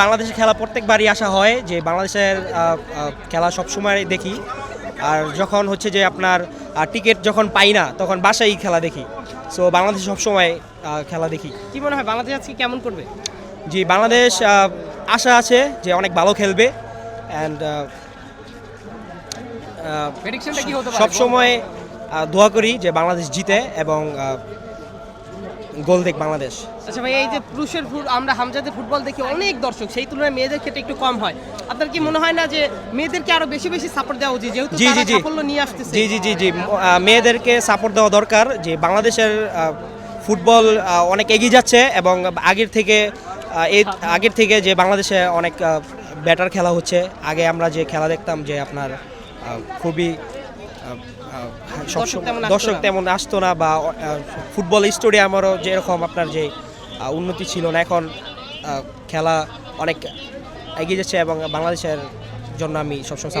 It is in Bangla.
বাংলাদেশের খেলা প্রত্যেকবারই আসা হয় যে বাংলাদেশের খেলা সবসময় দেখি। আর যখন হচ্ছে যে আপনার টিকিট যখন পাই না তখন বাসায় খেলা দেখি। সো বাংলাদেশ সবসময় খেলা দেখি। কি মনে হয় বাংলাদেশ আজকে কেমন করবে? জি বাংলাদেশ আশা আছে যে অনেক ভালো খেলবে। অ্যান্ড সবসময় দোয়া করি যে বাংলাদেশ জিতে এবং গোল দেখ বাংলাদেশ। আচ্ছা ভাই এই যে পুরুষের ফুট আমরা হামজাদের ফুটবল দেখি অনেক দর্শক সেই তুলনায় মেয়েদের ক্ষেত্রে একটু কম হয়। আপনার কি মনে হয় না যে মেয়েদেরকে আরও বেশি বেশি সাপোর্ট দেওয়া উচিত? যেহেতু জি, তারা জি। সাফল্য নিয়ে আসতেছে। জি জি জি জি। মেয়েদেরকে সাপোর্ট দেওয়া দরকার যে বাংলাদেশের ফুটবল অনেক এগিয়ে যাচ্ছে এবং আগের থেকে এই আগের থেকে যে বাংলাদেশে অনেক বেটার খেলা হচ্ছে। আগে আমরা যে খেলা দেখতাম যে আপনার খুবই দর্শক তেমন আসতো না। বা ফুটবল স্টেডিয়ামেরও যেরকম আপনার যে উন্নতি ছিল না এখন খেলা অনেক এগিয়ে যাচ্ছে এবং বাংলাদেশের জন্য আমি সবসময়